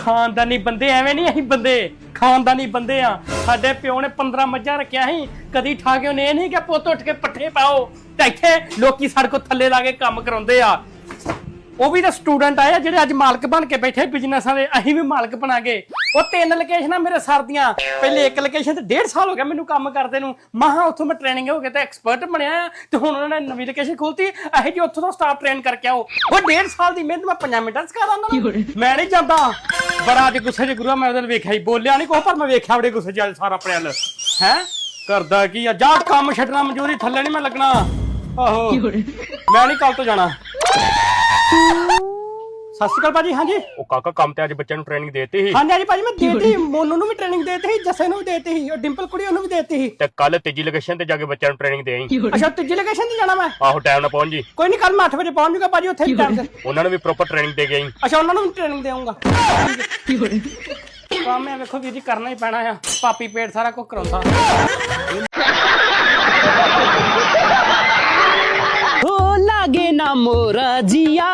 ਖਾਨਦਾਨੀ ਬੰਦੇ ਐਵੇਂ ਨਹੀਂ ਅਸੀਂ ਬੰਦੇ ਖਾਨਦਾਨੀ ਬੰਦੇ ਆ। ਸਾਡੇ ਪਿਓ ਨੇ 15 ਮੱਝਾਂ ਰੱਖਿਆ ਸੀ ਕਦੀ ਠਾ ਕੇ ਉਹਨੇ ਇਹ ਨਹੀਂ ਕਿ ਪੁੱਤ ਉੱਠ ਕੇ ਪੱਠੇ ਪਾਓ। ਤੇ ਇੱਥੇ ਲੋਕੀ ਸਾਡੇ ਕੋਲ ਥੱਲੇ ਲਾ ਕੇ ਕੰਮ ਕਰਾਉਂਦੇ ਆ। ਉਹ ਵੀ ਤਾਂ ਸਟੂਡੈਂਟ ਆਏ ਆ ਜਿਹੜੇ ਅੱਜ ਮਾਲਕ ਬਣ ਕੇ ਬੈਠੇ ਬਿਜ਼ਨਸਾਂ ਦੇ ਅਸੀਂ ਵੀ ਮਾਲਕ ਬਣਾ ਗਏ ਉਹ ਤਿੰਨ ਲੋਕੇਸ਼ਨਾਂ ਮੇਰੇ ਸਰ ਦੀਆਂ। ਪਹਿਲੇ ਇੱਕ ਲੋਕੇਸ਼ਨ ਤੇ ਡੇਢ ਸਾਲ ਹੋ ਗਿਆ ਮੈਨੂੰ ਕੰਮ ਕਰਦੇ ਨੂੰ। ਮਹਾ ਉੱਥੋਂ ਮੈਂ ਟ੍ਰੇਨਿੰਗ ਹੋ ਗਿਆ ਤੇ ਐਕਸਪਰਟ ਬਣਿਆ ਤੇ ਹੁਣ ਉਹਨਾਂ ਨੇ ਨਵੀਂ ਲੋਕੇਸ਼ਨ ਖੋਲਤੀ। ਇਹ ਜੀ ਉੱਥੋਂ ਦਾ ਸਟਾਫ ਟ੍ਰੇਨ ਕਰਕੇ ਆਓ। ਉਹ ਡੇਢ ਸਾਲ ਦੀ ਮਿਹਨਤ ਮੈਂ 5 ਮਿੰਟਾਂ 'ਚ ਉਹਨਾਂ ਨੂੰ। ਮੈਂ ਨਹੀਂ ਜਾਂਦਾ। ਬੜਾ ਅੱਜ ਗੁੱਸੇ 'ਚ ਗੁਰੂ ਮੈਂ ਉਹਦੇ ਨਾਲ ਵੇਖਿਆ ਹੀ ਬੋਲਿਆ ਨਹੀਂ ਕੋਈ ਪਰ ਮੈਂ ਵੇਖਿਆ ਬੜੇ ਗੁੱਸੇ 'ਚ ਅੱਜ ਸਾਰਾ ਅਪ੍ਰੈਲ ਹੈ? ਕਰਦਾ ਕੀ ਆ? ਜਾ ਕੰਮ ਛੱਡਣਾ ਮਨਜ਼ੂਰੀ ਥੱਲੇ ਨਹੀਂ ਮੈਂ ਲੱਗਣਾ। ਆਹੋ। ਮੈਂ ਨਹੀਂ ਕੱਲ ਤੋਂ ਜਾਣਾ। ਸਤਿ ਸ਼੍ਰੀ ਅਕਾਲ ਭਾਜੀ ਹਾਂਜੀ। ਉਹ ਕਾਕਾ ਕੰਮ ਤੇ ਅੱਜ ਬੱਚਿਆਂ ਨੂੰ ਟ੍ਰੇਨਿੰਗ ਦੇਤੀ ਸੀ। ਹਾਂਜੀ ਹਾਂਜੀ ਭਾਜੀ ਮੈਂ ਦੇਤੀ ਮੋਨੂ ਨੂੰ ਵੀ ਟ੍ਰੇਨਿੰਗ ਦੇਤੀ ਸੀ ਜੱਸੇ ਨੂੰ ਵੀ ਦੇਤੀ ਸੀ ਉਹ ਡਿੰਪਲ ਕੁੜੀ ਉਹਨੂੰ ਵੀ ਦੇਤੀ ਸੀ। ਤੇ ਕੱਲ ਤੀਜੀ ਲੋਕੇਸ਼ਨ ਤੇ ਜਾ ਕੇ ਬੱਚਿਆਂ ਨੂੰ ਟ੍ਰੇਨਿੰਗ ਦੇ ਆਈ। ਅੱਛਾ ਤੀਜੀ ਲੋਕੇਸ਼ਨ ਤੇ ਜਾਣਾ ਮੈਂ? ਆਹੋ ਟਾਈਮ ਨਾਲ ਪਹੁੰਚ ਜੀ। ਕੋਈ ਨਹੀਂ ਕੱਲ ਮੈਂ 8 ਵਜੇ ਪਹੁੰਚ ਜਾਊਗਾ ਭਾਜੀ ਉੱਥੇ ਟਾਈਮ ਤੇ। ਉਹਨਾਂ ਨੂੰ ਵੀ ਪ੍ਰੋਪਰ ਟ੍ਰੇਨਿੰਗ ਦੇ ਕੇ ਆਈ। ਅੱਛਾ ਉਹਨਾਂ ਨੂੰ ਵੀ ਟ੍ਰੇਨਿੰਗ ਦੇਵਾਂਗਾ ਕੰਮ ਹੈ ਵੇਖੋ ਵੀਰ ਜੀ ਕਰਨਾ ਹੀ ਪੈਣਾ ਆ। ਪਾਪੀ ਪੇਟ ਸਾਰਾ ਕੁਝ ਕਰਾਉਂਦਾ। ਹੋ ਲਾਗੇ ਨਾ ਮੋਰਾ ਜੀਆ।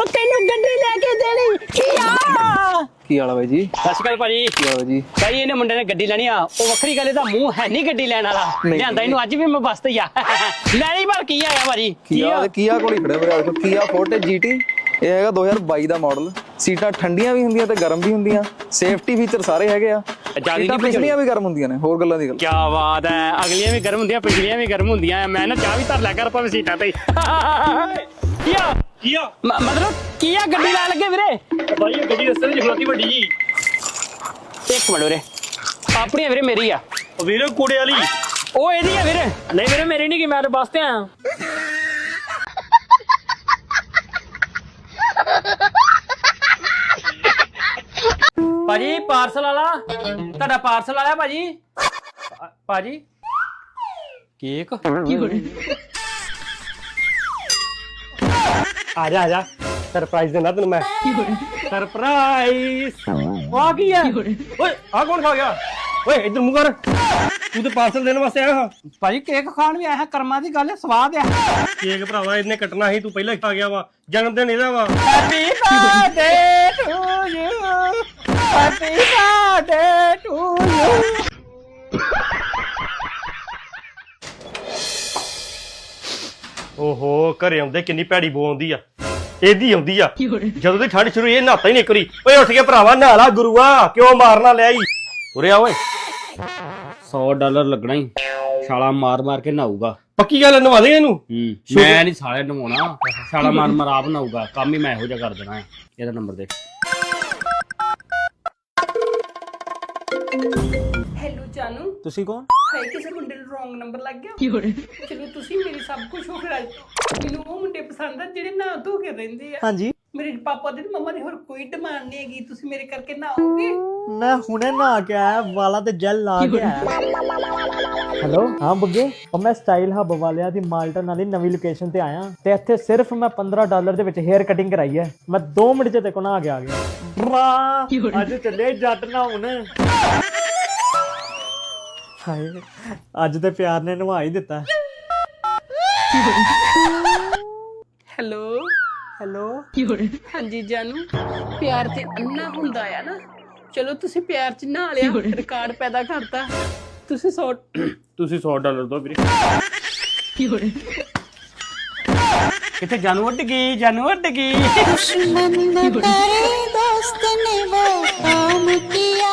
ਉਹ ਤੈਨੂੰ ਗੱਡੀ ਲੈ ਕੇ ਦੇਣੀ। ਕੀਆ ਕੀ ਹਾਲ ਆ ਬਾਈ ਜੀ? ਸਤਿ ਸ਼੍ਰੀ ਅਕਾਲ ਭਾਜੀ। ਕੀ ਹਾਲ ਆ ਜੀ? ਭਾਈ ਇਹਨੇ ਮੁੰਡੇ ਨੇ ਗੱਡੀ ਲੈਣੀ ਆ। ਉਹ ਵੱਖਰੀ ਗੱਲ ਇਹਦਾ ਮੂੰਹ ਹੈ ਨਹੀਂ ਗੱਡੀ ਲੈਣ ਵਾਲਾ। ਨਹੀਂ, ਲਿਆਂਦਾ ਇਹਨੂੰ ਅੱਜ ਵੀ ਮੈਂ ਬਸ ਤੇ ਆ। ਲੈਣੀ ਪਰ ਕੀ ਆਇਆ ਭਾਜੀ। ਕੀਆ ਤੇ ਕੀਆ ਕੋਲ ਹੀ ਖੜੇ ਹੋਏ ਆ? ਦੇਖੋ ਕੀਆ ਫੋਰਟੇ ਜੀਟੀ ਇਹ ਹੈਗਾ 2022 ਦਾ ਮਾਡਲ ਸੀਟਾਂ ਠੰਡੀਆਂ ਵੀ ਹੁੰਦੀਆਂ ਤੇ ਗਰਮ ਵੀ ਹੁੰਦੀਆਂ। ਸੇਫਟੀ ਫੀਚਰ ਸਾਰੇ ਹੈਗੇ ਆ। ਜ਼ਿਆਦਾ ਸੀਟਾਂ ਪਿਛਲੀਆਂ ਵੀ ਗਰਮ ਹੁੰਦੀਆਂ ਨੇ ਹੋਰ ਗੱਲਾਂ ਦੀ ਗੱਲ। ਕੀ ਬਾਤ ਹੈ ਅਗਲੀਆਂ ਵੀ ਗਰਮ ਹੁੰਦੀਆਂ ਪਿਛਲੀਆਂ ਵੀ ਗਰਮ ਹੁੰਦੀਆਂ। ਮੈਂ ਨਾ ਚਾਹ ਵੀ ਧਰ ਲਿਆ ਕਰ ਭਾਵੇਂ ਸੀਟਾਂ ਤੇ ਕੀ ਆ? ਕੀ ਆ? ਮ- ਮਤਲਬ ਕੀ ਆ ਗੱਡੀ ਲੈ ਲੱਗੇ ਵੀਰੇ? ਭਾਈ ਇਹ ਗੱਡੀ ਰਸਤੇ ਵਿੱਚ ਖਲੋਤੀ ਵੱਡੀ ਜੀ। ਇੱਕ ਮਿੰਟ ਵੀਰੇ। ਆਪਣੀ ਆ ਵੀਰੇ ਮੇਰੀ ਆ। ਉਹ ਵੀਰੇ ਕੁੜੇ ਵਾਲੀ। ਉਹ ਇਹਦੀ ਆ ਵੀਰੇ। ਨਹੀਂ ਵੀਰੇ ਮੇਰੀ ਨਹੀਂ ਕਿ ਮੈਂ ਤਾਂ ਬੱਸ ਤੇ ਆਇਆ। ਭਾਜੀ ਪਾਰਸਲ ਵਾਲਾ। ਤੁਹਾਡਾ ਪਾਰਸਲ ਆਇਆ ਭਾਜੀ? ਭਾਜੀ? ਕੇਕ? ਆ ਜਾ ਆ ਜਾ। ਸਰਪ੍ਰਾਈਜ਼ ਦੇਣਾ ਤੈਨੂੰ ਮੈਂ। ਸਰਪ੍ਰਾਈਜ਼ ਆ ਕੀ ਹੈ ਓਏ ਆ ਕੌਣ ਖਾ ਗਿਆ? ਓਏ ਇੱਧਰ ਮੂੰਹ ਕਰ। ਤੂੰ ਤੇ ਪਾਰਸਲ ਦੇਣ ਵਾਸਤੇ ਆਇਆ। ਹਾਂ ਭਾਜੀ ਕੇਕ ਖਾਣ ਵੀ ਆਇਆ ਕਰਮਾਂ ਦੀ ਗੱਲ ਹੈ ਸਵਾਦ ਆ ਕੇਕ ਭਰਾਵਾ ਇਹਨੇ ਕੱਟਣਾ ਸੀ ਤੂੰ ਪਹਿਲਾਂ ਹੀ ਖਾ ਗਿਆ ਵਾ। ਜਨਮ ਦਿਨ ਇਹਦਾ ਵਾ। Happy birthday to you happy birthday to you ਓਹੋ ਘਰੇ ਆਉਂਦੇ ਕਿੰਨੀ ਭੈੜੀ ਬੋ ਆਉਂਦੀ ਆ। ਇਹਦੀ ਆਉਂਦੀ ਆ। ਜਦੋਂ ਦੀ ਠੰਡ ਸ਼ੁਰੂ ਹੋਈ, ਇਹ ਨਹਾਤਾ ਹੀ ਨਹੀਂ ਕਰੀ। ਓਏ ਉੱਠ ਕੇ ਭਰਾਵਾ ਨਹਾ ਲਾ ਗੁਰੂਆ ਕਿਉਂ ਮਾਰਨਾ ਲਿਆ ਈ ਉਰੇ ਆ ਓਏ। 100 ਡਾਲਰ ਲੱਗਣਾ ਹੀ ਛਾਲਾ ਮਾਰ ਮਾਰ ਕੇ ਨਹਾਊਗਾ। ਪੱਕੀ ਗੱਲ ਨਵਾ ਦੇ ਇਹਨੂੰ? ਹੂੰ ਮੈਂ ਨਹੀਂ ਸਾਲੇ ਨਵਾਉਣਾ। ਛਾਲਾ ਮਾਰ ਮਾਰ ਆਪ ਨਹਾਊਗਾ। ਕੰਮ ਹੀ ਮੈਂ ਇਹੋ ਜਿਹਾ ਕਰ ਦੇਣਾ ਹੈ ਇਹਦਾ ਨੰਬਰ ਦੇ। ਹੈਲੋ ਜਾਨੂ ਤੁਸੀਂ ਕੌਣ? ਹਾਏ ਕਿਸੇ ਮੁੰਡੇ ਨੂੰ ਰੋਂਗ ਨੰਬਰ ਲੱਗ ਗਿਆ। ਚਲੋ ਤੁਸੀਂ ਮੇਰੀ ਸਭ ਕੁਝ ਹੋ ਫਿਰ ਮੈਨੂੰ ਉਹ ਮੁੰਡੇ ਪਸੰਦ ਆ ਜਿਹੜੇ ਨਾ ਧੋ ਕੇ ਰਹਿੰਦੇ ਆ। ਹਾਂਜੀ। ਮੇਰੇ ਪਾਪਾ ਦੇ ਤੇ ਮੰਮਾ ਦੀ ਹੋਰ ਕੋਈ ਡਿਮਾਂਡ ਨਹੀਂ ਹੈਗੀ। ਤੁਸੀਂ ਮੇਰੇ ਕਰਕੇ ਨਾ ਆਓਗੇ। ਮੈਂ ਹੁਣੇ ਨਹਾ ਕੇ ਆਇਆ ਵਾਲਾਂ ਤੇ ਜੈਲ ਲਾ ਕੇ ਆਇਆ। ਹੈਲੋ ਹਾਂ ਬੱਗੇ? ਉਹ ਮੈਂ ਸਟਾਈਲ ਹੱਬ ਵਾਲਿਆਂ ਦੀ ਮਾਲਟਨ ਵਾਲੀ ਨਵੀਂ ਲੋਕੇਸ਼ਨ ਤੇ ਆਇਆ। ਤੇ ਇੱਥੇ ਸਿਰਫ ਮੈਂ 15 ਡਾਲਰ ਦੇ ਵਿੱਚ ਹੇਅਰ ਕਟਿੰਗ ਕਰਾਈ ਹੈ। ਮੈਂ 2 ਮਿੰਟ ਚ ਤੇ ਕੋ ਨਹਾ ਕੇ ਆ ਗਿਆ। ਬਰਾ ਅੱਜ ਚੱਲੇ ਜੱਟ ਨਾ ਹੁਣ। ਹਾਏ ਅੱਜ ਤੇ ਪਿਆਰ ਨੇ ਨਵਾ ਹੀ ਦਿੱਤਾ। ਹੈਲੋ। ਹੈਲੋ। ਹਾਂਜੀ ਜਾਨੂ ਪਿਆਰ ਤੇ ਅੰਨਾ ਹੁੰਦਾ ਆ ਨਾ। ਚਲੋ ਤੁਸੀਂ ਪਿਆਰ ਚ ਨਾ ਲਿਆ ਰਿਕਾਰਡ ਪੈਦਾ ਕਰਤਾ। ਤੁਸੀਂ 100 ਤੁਸੀਂ 100 ਡਾਲਰ ਦੋ ਵੀਰੇ। ਕਿੱਥੇ ਜਾਨੂ ਉੱਡ ਗਈ ਜਾਨੂ ਉੱਡ ਗਈ। दुश्मन न करे दोस्त ने वो काम किया